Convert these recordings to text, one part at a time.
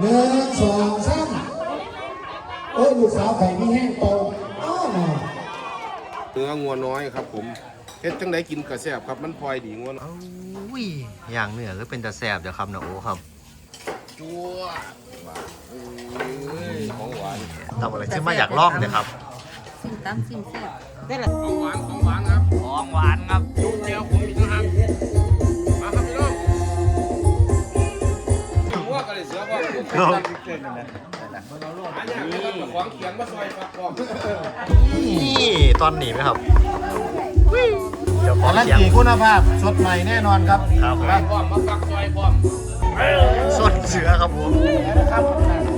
หนึ่งสองสามโอ้ยลูกสาวไข่มีแห้งโตอ้าวเนื้องัวน้อยครับ ผมเฮ็ดจังไดกินกระแซบครับ มันพลอยดีงัวน้อยอุ้ยอย่างเหนือก็เป็นตาแสบเดี๋ยวครับนะโอ้ครับจัวว่าเอ้ยของหวานทำอะไรที่มาอยากลอกเนี่ยครับซิมตำซิมแซ่บของหวานของหวานครับของหวานครับลูกเจียว เลยเสือว่าลูกครับอันนี้ไม่ต้องมาขวางเขียงมาซอยฝักพร้อมนี่ตอนหนีไหมครับเดี๋ยวขอการันเสียง ตีคุณภาพสดใหม่แน่นอนครับครับมาพร้อมมาฝักซอยพร้อมสดเสือครับผมแ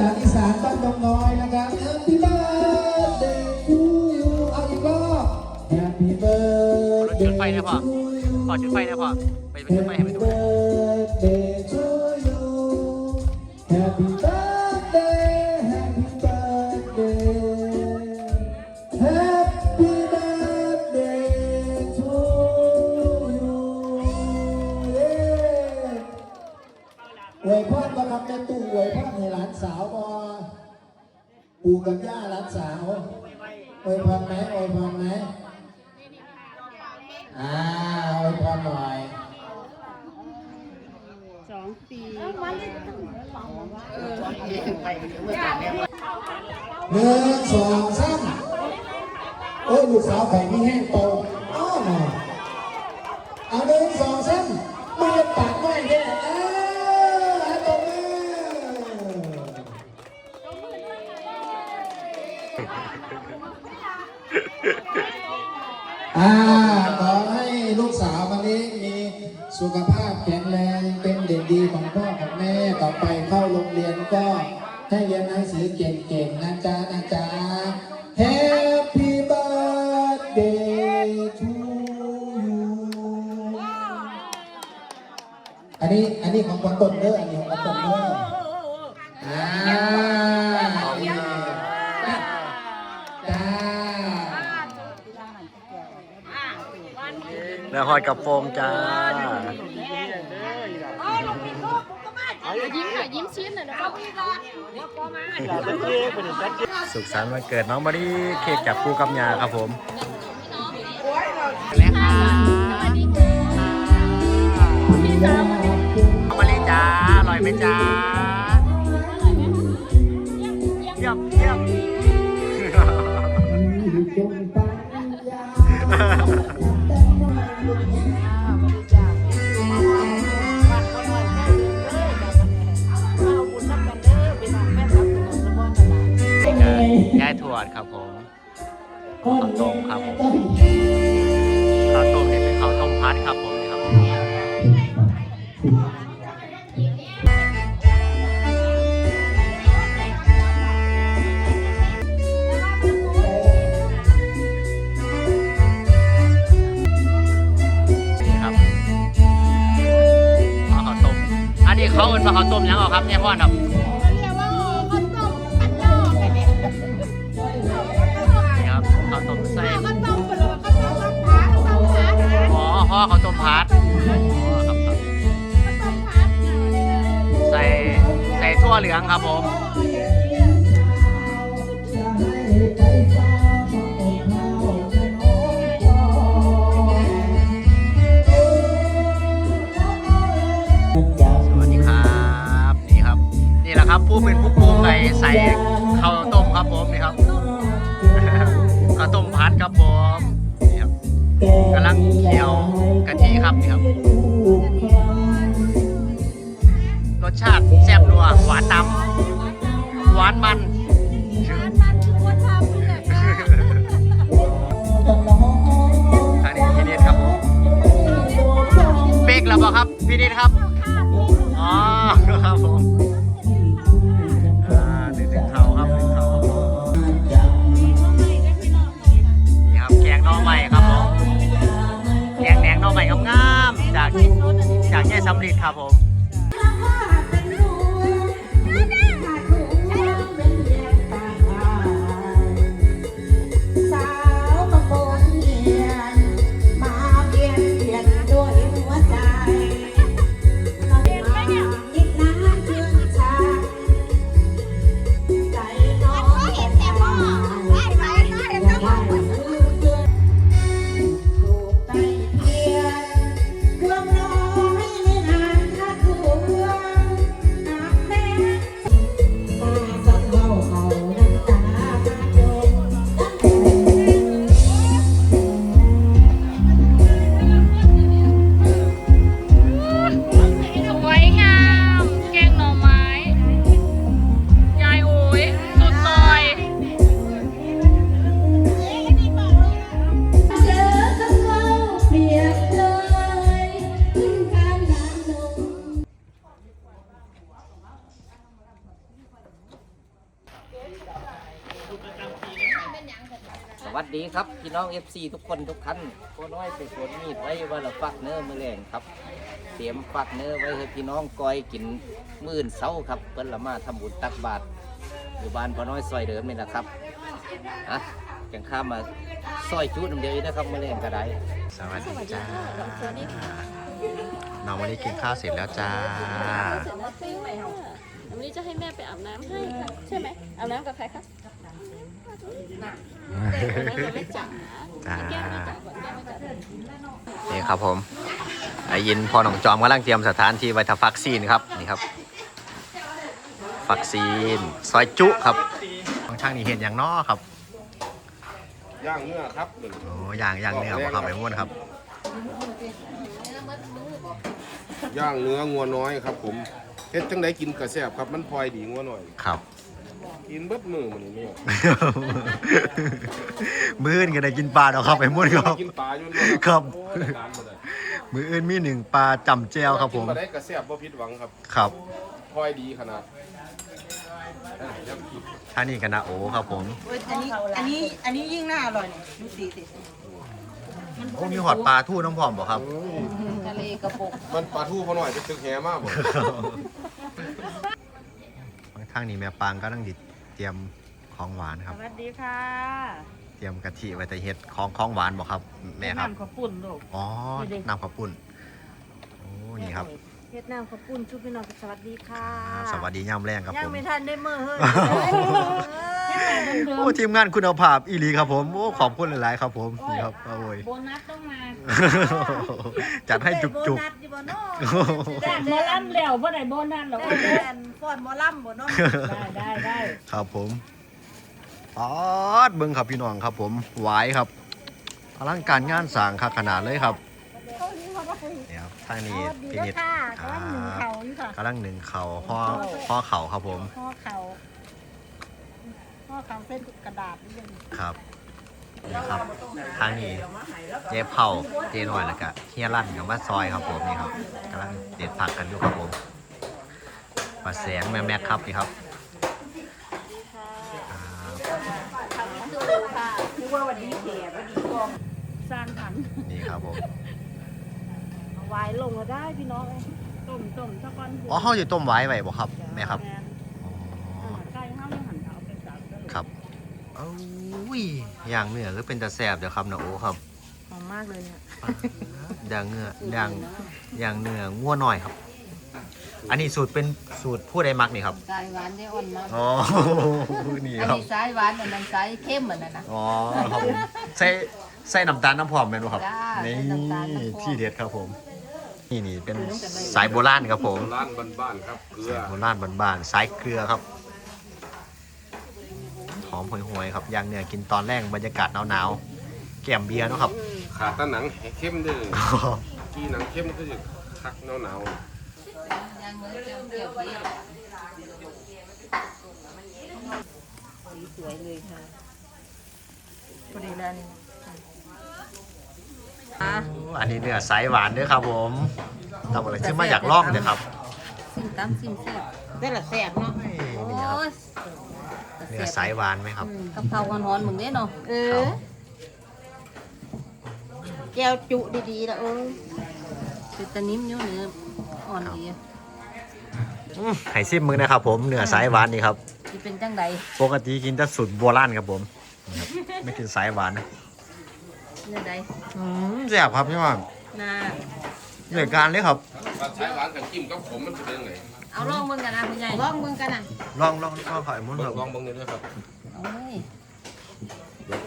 จากอีสานบ้านดงน้อยนะครับ Happy birthday to you เอาอีกรอบ Happy birthday จุดไฟนะพ่อ to ขอจุดไฟนะพ่อ ไปไปจุดไฟให้มันดู birthday สองปีหนึ่งสองสามโอ้ลูกสาวไข่มีแห้งโตอ้าวเอาหนึ่งสองสามมือปากไม่เนี่ยเออให้ตบมืออ่าขอให้ลูกสาววันนี้มีสุขภาพ เก่งๆนะจ๊ะนะจ๊ะ Happy birthday to you อันนี้อันนี้ของคนต้นเด้ออันนี้ของคนต้นเด้ออ่าจ้าแล้วหอยกับโฟมจ้า ยิ้มหน่อยยิ้มชิ้นหน่อยนะครับพี่ก่อนเดี๋ยวก็มา สุขสันต์วันเกิดน้องบารีเค้กจากปูกับยาครับผมแล้วค่ะน้องบารีจ้าอร่อยไหมจ้าเยี่ยมเยี่ยม ครับผมข้าวต้มครับผม เหลืองครับผมสวัสดีครับ นี่ครับ นี่แหละครับผู้เป็นผู้ปรุงไก่ใส่ สชาติแซ่บนัวหวานนำหวานมันร้านมันคือคนทำเลยค่ะทางนี้ทีเด็ดครับผมกแล้วบ่าครับ พี่นิดครับ อ๋อครับผมอ่าหนึ่งหนึ่งเขาครับหนึ่งเขานี่ครับแกงน่องใหม่ครับผมแกงแหนงน่องใหม่งามๆจากจากแย่สำลีครับผม ครับพี่น้อง FC ทุกคนทุกท่านก็น้อยไปสวนมีดไว้ว่าเราฟักเนื้อมือแรงครับ เตรียมฟักเนื้อไว้ให้พี่น้องกอยกินมื่นเช้าครับเพิ่นละมาทำบุญตักบาตรอยู่บ้านพ่อน้อยซอยเดิมนี่แหละครับอะจังข้ามมาซอยจุดำเดียวอีกนะครับมือแรงก็ได้สวัสดีจ้าน้องวันนี้กินข้าวเสร็จแล้วจ้าเสร็จแล้วปิ้งใหม่ค่ะวันนี้จะให้แม่ไปอาบน้ำให้ค่ะใช่ไหมอาบน้ำกับใครคะ นแก้มแม่จ๋านี่ครับผมไอยินพอหนองจอมกำลังเตรียมสถานที่ไว้ทำฟักซีนครับนี่ครับฟักซีนซอยจุครับของช่างนี่เห็นอย่างน้อครับย่างเนื้อครับหนึ่งโอ้ย่างย่างเนื้อมาครับไปม้วนครับย่างเนื้องัวน้อยครับ ผมเฮ็ดจังไดกินกระแซบครับมันพลอยดีงัวน้อยครับ กินเบิดมือมันนี่เนี่ยมื้ออื่นก็ได้กินปลาแล้วครับไปม้วนครับ กินปลาอยู่ครับ โอ้รายการบ่ได้มื้ออื่นมีหนึ่งปลาจำแจวครับผม กินบ่ได้กระแซบบ่ผิดหวังครับครับพลอยดีขนาดอะย้ำคิดท่านี่กันนะโอ้ครับผมอันนี้ อันนี้ อันนี้ยิ่งน่าอร่อยเนี่ยดูสีสิโอ้มีหอดปลาทู่น้ำพร้อมบ่ครับทะเลกระปกมันปลาทูพอหน่อยจะตึกแหมากบ่ทางนี้แม่ปางก็นั่งดิเตรียมของหวานครับ สวัสดีค่ะเตรียมกะทิไว้แต่เฮ็ดของของหวานบ่ครับ แม่ครับน้ำข้าวปุ้นลูกอ๋อน้ำข้าวปุ้นโอ้นี่ครับ เวียดนามข้าวปุ้นชุบพี่น้องสวัสดีค่ะอ่าสวัสดีย่ำแรงครับยังผม ไม่ทันได้เมื่อเฮ้ยโอ้ทีมงานคุณภาพอีหลีครับผมโอ้ขอบคุณหลายๆครับผมนี่ครับโอ้ยโบนัสต้องมาจัดให้จุกได้จุโบกนัสอยู่บ่เนาะแต่หมอลำแล้วเมื่อไหร่โบนัสเหรอได้แอนฟอนหมอลำบ่เนาะได้ได้ได้ครับผมปอดเบิ้งครับพี่น้องครับผมหวายครับอลังการงานสร้างคักขนาดเลยครับ นี่ครับทางนี้พี่นิดค่ะครักำลังหนึ่งบเขาอยู่ค่ะกำลังหนึ่งเข่าห่อห่อเข่าครับผมห่อเขาห่อเขาเส้นกระดาษนี่เลยครับนี่ครับทางนี้เจ๊เผาเจ๊หน่อยแล้วก็เฮียลั่นกับมาซอยครับผมนี่ครับกำลังเด็ดผักกันอยู่ครับผมปลาแสงแม่แม็กครับนี่ครับครับคือว่าวันนี้แก่วันนี้กองสร้างผันนี่ครับผม เอาไว้ลงก็ได้พี่น้องเอ้ยต้มต้มสักก้อนอ๋อเขาจะต้มไว้ไว้บ่ครับแม่ครับอ่าไก่ห้ามยังหันเขาไปจับก็เลยครับเอ้ยย่างเนื้อก็เป็นตาแสบเดี๋ยวครับนะโอ้ครับหอมมากเลยเนี่ยย่างเนื้อย่างย่างเนื้องัวหน่อยครับ อันนี้สูตรเป็นสูตรผู้ใดมักนี่ครับสายหวานได้อ่อนมากอ๋อนี่อันครับนี้สายหวานอันนั้นสายเข้มเหมือนนั้นนะอ๋อครับผมใส่ใส่น้ำตาลน้ำหอมแม่นบ่ครับจ้านี่ใส่น้ำตาลน้ำหอมที่เด็ดครับผม นี่นี่เป็นสายโบราณครับผม ร้านบ้านๆครับเกลือสายโบราณบ้านๆสายเกลือครับ หอมห่วยๆครับย่างเนื้อกินตอนแรกบรรยากาศหนาวๆแก้มเบียร์เนาะครับ ขาดแตะหนังให้เข้มเด้อกี้หนังเข้มก็จะคักหนาวๆย่างเนื้อเจียวเจียวเจียวสวยเลยค่ะพอดีแล้วนี่ อันนี้เนื้อสายหวานด้วยครับผมทำอะไรขึ้นมาอยากลองเลยครับซิมตามซิมแซ่บได้ละแสบเนาะนี่โอ้นี่ครับยเนื้อสายหวานไหมครับ กะเพราหอนๆมึงเด้เนาะเออแก้วจุดีๆละเออเป็นตะนิ่มอยู่เนื้ออ่อนดีอะอืมไห่ซิมมึงนะครับผมเนื้อสายหวานนี่ครับสิเป็นจังใดปกติกินแต่สูตรโบราณครับผมนี่ครับไม่กินสายหวานนะ เนื้อใดอืมแซ่บครับพี่ว่างน่าเหนือการเลยครับปลาสายหวานกับจิ้มกับผมมันจะเป็นยังไงเอาลองมึงกันนะคุณใหญ่ลองมึงกันน่ะลองลองลองขอไอ้มุ้นลคอรับงลองเบิ่งนี่ด้วยครับ เอาเลย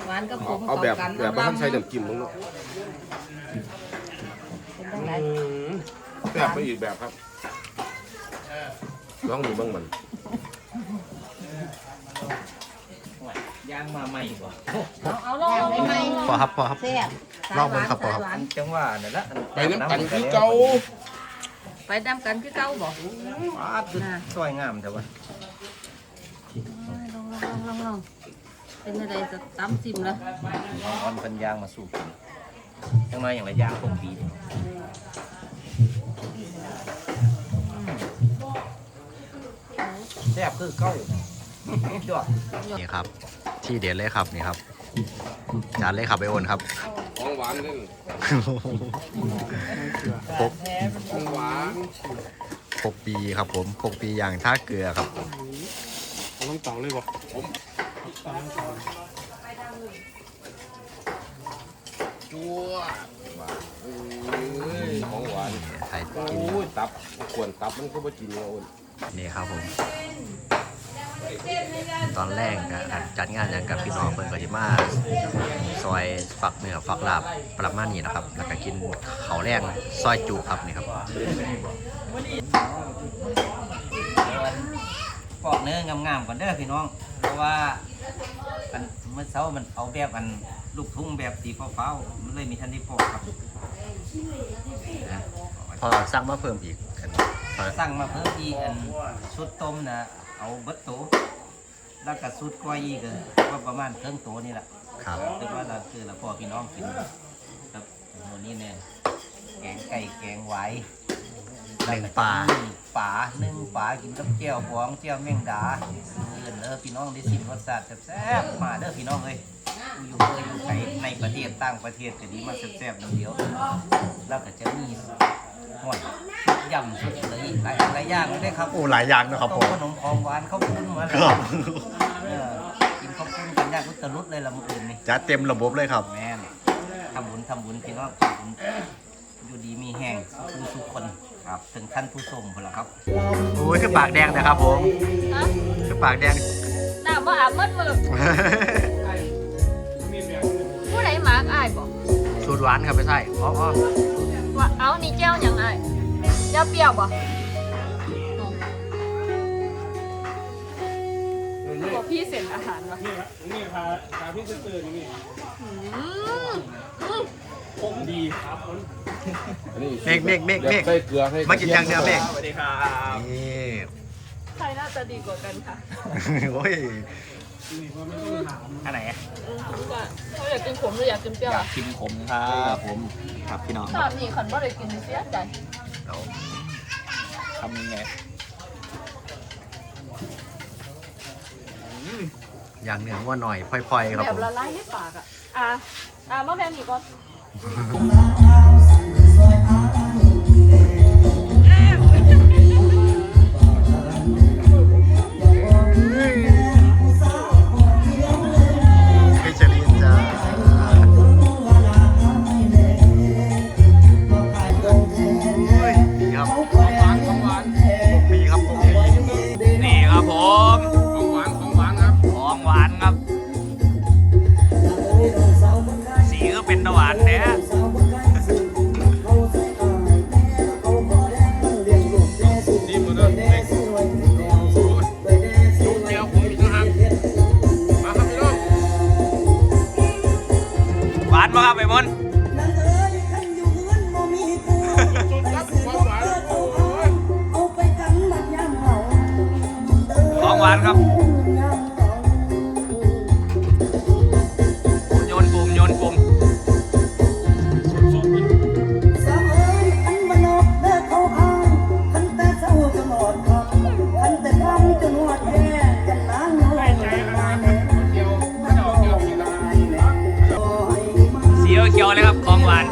หวานกับขเอามเอาแบบกันแบบว่าท่านใส่น้ำจิ้มลงเนาะเป็นจังใดแบบไปอีกแบบครับลองดูเบ้างมัน ย่างมาใหม่บ่เอาเอาลองลองลองลองพอครับพอครับแซ่บลองเบิ่งครับพอครับสายหวานจังว่านั่นละไปน้ำกันคือเก่าไปดำกันคือเก่าบ่ปาดคือสวยงามแต่ว่าลองลองลองลองเป็นอะไรจะตำซิมแล้วน้องออนเพันยางมาสู่กินจังน้อยอย่างไรยางคงปีเดียวแซ่บคือเก้าจอดนี่ครับ ที่เด็ดเลยครับนี่ครับจานเลยครับไอโอนครับของหวานนี่พกของหวานพกปีครับผมพกปีอย่างท่าเกลือครับต้องเต่าเลยบ่ผมจัวเอ้ยของหวานใครโอ้กินยตับขวนตับมันก็บ่กินเนี่ยโอนนี่ครับผม ตอนแรกก็จัดงานอย่างกับพี่น้องเพิ่นก็สิมาซอยฝักเนื้อฝักลาบประมาณนี้นะครับ แล้วก็กินข้าวแรงซอยจุครับนี่ครับปอกเนื้องามๆก่อนเด้อพี่น้อง เพราะว่าอันเมื่อเช้ามันเอาแบบอันลูกทุ่งแบบสีฟ้าวๆมันเลยมีทันได้ปอกครับพอสั่งมาเพิ่มอีกอันพอสั่งมาเพิ่มอีกอันชุดต้มนะ เอาเบิดโตวแล้วก็ชุดก้อยอีกก็ก็ประมาณเครื่องโตวนี่แหละครับคือว่าเราคือเราพอพี่น้องกินครับวันนี้เนี่ยแกงไก่แกงไหวหนึ่งปลาป่าหนึ่งป่ากินกับเจียวบองเจียวแมงดาเงินเด้อพี่น้องได้ชิมรสชาติแซ่บๆมาเด้อพี่น้องเลยอยู่เคยอยู่ไกลในประเทศต่างประเทศก็ดีมาแซ่บๆน้ำเดียว แล้วก็จะมี ห่วยชุดยำชุดเลยหลายหลายอย่างเลยเด้อครับโอ้หลายอย่างนะครับผม ขนมของหวานข้าวปุ้นมาครับ เออกินข้าวปุ้นกันยากรุตรุดเลยละมื้ออื่นนี่จัดเต็มระบบเลยครับ แม่นทำบุญทำบุญพี่น้องทำบุญอยู่ดีมีแห้งผู้ทุกคนครับ ถึงท่านผู้ชมคนละครับ โอ้ยคือปากแดงนะครับผมฮะคือปากแดง น้ำว่าอาบมัดมือผู้ใดหมากอายบอกสูตรหวานครับไม่ใช่อ๋ออ๋อ ว่าเอานี่แจ้วหยังอายแจ้วเปรี้ยวบ่บอกพี่เสร็จอาหารวะนี่พาพาพี่เซตือนี่นี่อืมอืมคงดีครับผมอันนี้เมฆเมฆเมฆเมฆใส่เกลือให้มากินยังเนี่ยเมฆสวัสดีครับนี่ใครน่าจะดีกว่ากันค่ะโอ้ยนี่ว่าไม่ต้ องถามอันไหนอะอืมก็เขาอยากกินขมหรืออยากกินเปรี้ยวอะกินขมครับผมครับพี่น้องตอนนี้ขันบ่ได้กินเสียใจเราทำยังไงอย่างเนื้อว่าหน่อยพลอยๆครับแบผบม ละลายในปากอะ อะ อะมะแมงอีกก่อน วาน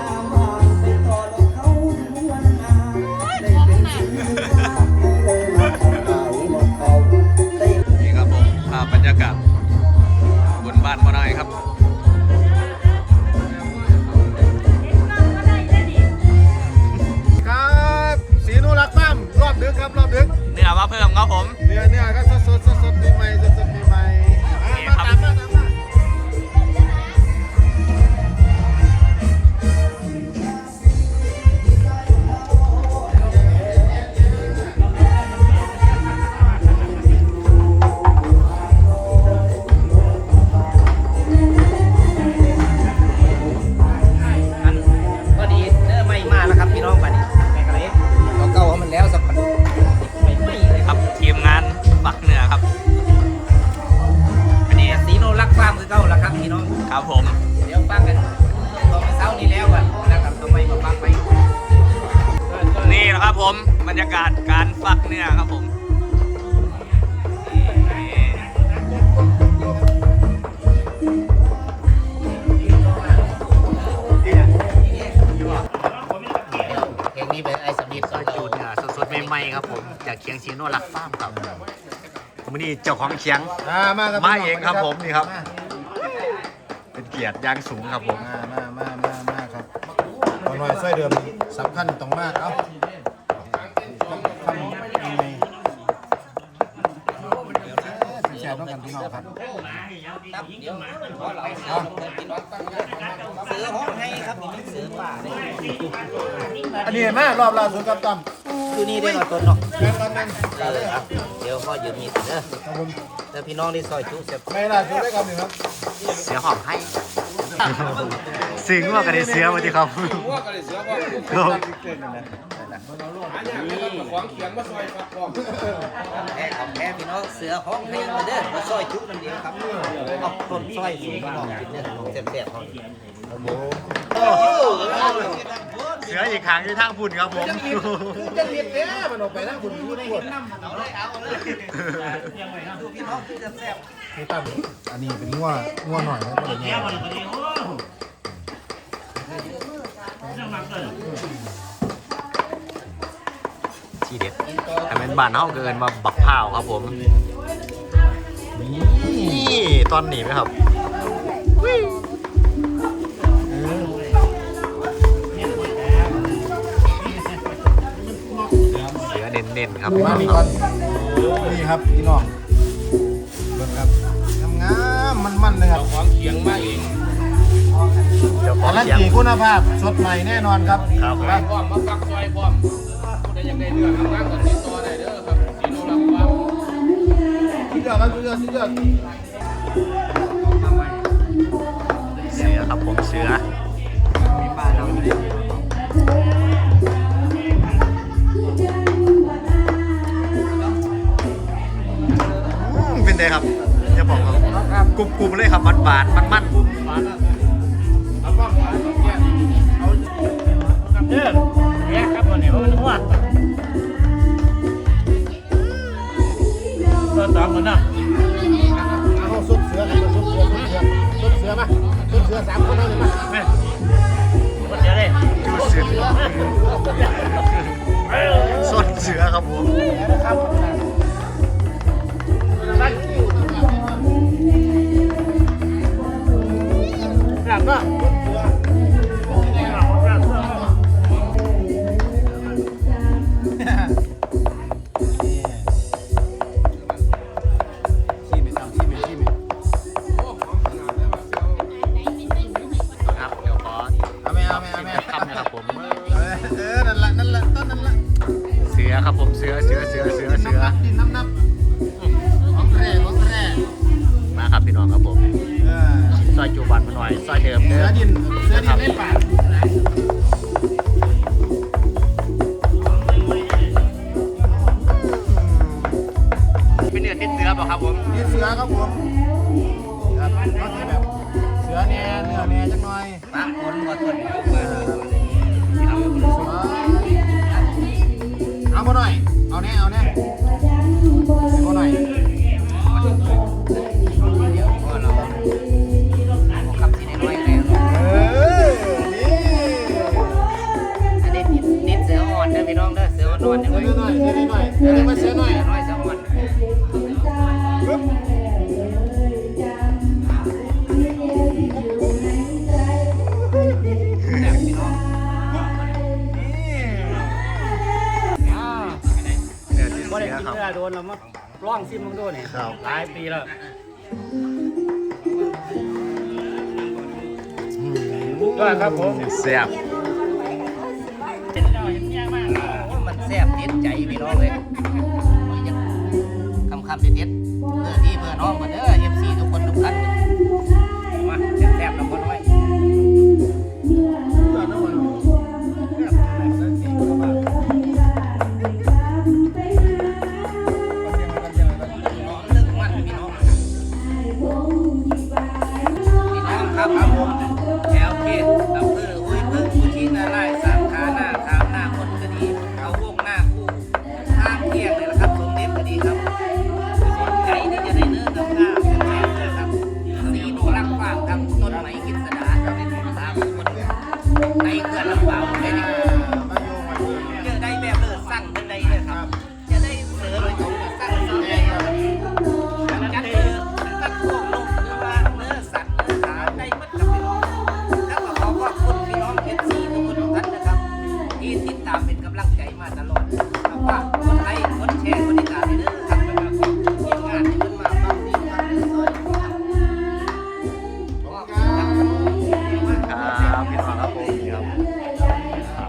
นี่ครับผมภาพบรรยากาศบนบ้านพ่อนายครับครับสีนุรักษ์ตั้มรอบดึกครับรอบดึกเนื้อมาเพิ่มครับผมเนื้อเนื้อก็สดสดสดสดใหม่สดสด เพลงนี้เป็นไอ้สำลีซอยจูดเนี่ยสดๆใหม่ๆครับผมจากเคียงซีโนรักฟาร์มครับวันนี้เจ้าของเคียง อ่ามาครับมาเองครับผมนี่ครับเป็นเกียรติอย่างสูงครับผมมา มา มา มามาครับเอาหน่อยช่วยเดิมสำคัญต้องมากเอ้าทำยังไงแชร์ต้องกันพี่น้องครับ ครับเดี๋ยวขอเราเสือเพื่อนพี่น้องตั้งใจเสือห้องให้ครับนี่เสือป่าเนี่ยอันนี้เห็นไหมรอบล่าสุดกับตั้มอยู่นี่ได้มาต้นเนาะแม่นแม่นเออครับเดี๋ยวพ่อยืมมีดเด้อครับผมแล้วพี่น้องที่ซอยจุเสียบไม่ล่าสุดได้ครับนี่ครับเสียหอมให้สิงว่ากันได้เสียมาที่ครับว่ากันเลยเสือพ่อครับ ของเขียนมาซอยฟักพ่อแพ้ของแพ้พี่น้องเสือห้องให้มาเด้อมาซอยจุนั่นเดียวครับเอาต้นซอยสูงพี่น้องกินเด้อเสียบๆเขาเสืออีกครั้งที่ทางพุ่นครับผมจะเรียนเนี้ยมันออกไปนะคุณพูดได้หมดเอาเลยเอาเลยดูพี่น้องที่จะแซ่บนี่ตั้มอันนี้เป็นงัวงัวหน่อยนะก็เลยแย่ ทีเด็ดแต่เป็นบ้านเฮาเกินมาบักพร้าวครับผมนี่ตอนหนีไหมครับวิเสือเน้นๆครับมานี่ก่อนนี่ครับพี่น้องเบิ่งครับงามๆมันๆเลยครับของเขียงมาเองเจ้าขอกางรันเสียงตีคุณภาพสดใหม่แน่นอนครับครับไปพร้อมมาฟักซอยพร้อมผู้ใดอ ยากได้เรื่องทำงานกับติดต่อได้เด้อครับสีโนรักฟาร์มสุดยอดครับสุดยอดสุดยอดเสือครับผมเสืออืมเป็นไงครับจะบอกครับกรุบๆเลยครับหวานๆมันๆเด้อแยกครับวันนี้ว่ามันหัว ตัวตามมันนะเอาสุดเสือกันมาสุดเสือสุดเสือสุดเสือมาสุดเสือสามคนเอาเลยมาแม่มันจะได้ดูเสือส้นเสือครับผมกลับก็ขี้ แน่เนื้อแน่จังหน่อยปากคนหมดคนเอามาหน่อย เอาแน่เอาแน่เอาหน่อยเราคำที่น้อยแล้วเออนี่อันนี้นิดเสืออ่อนนะพี่น้องเด้อเสืออ่อนๆเสืเนี่อยหน่อยเสือหน่อยเสือมาเสือหน่อย ร่องซิมมึงดูนี่ครับ หลายปีแล้วก็ครับผมแซ่บมันแซ่บเด็ดใจพี่น้องเลยคำคำเด็ดๆเพื่อที่เพื่อน้องมาเด้อ FC ทุกคนทุกท่าน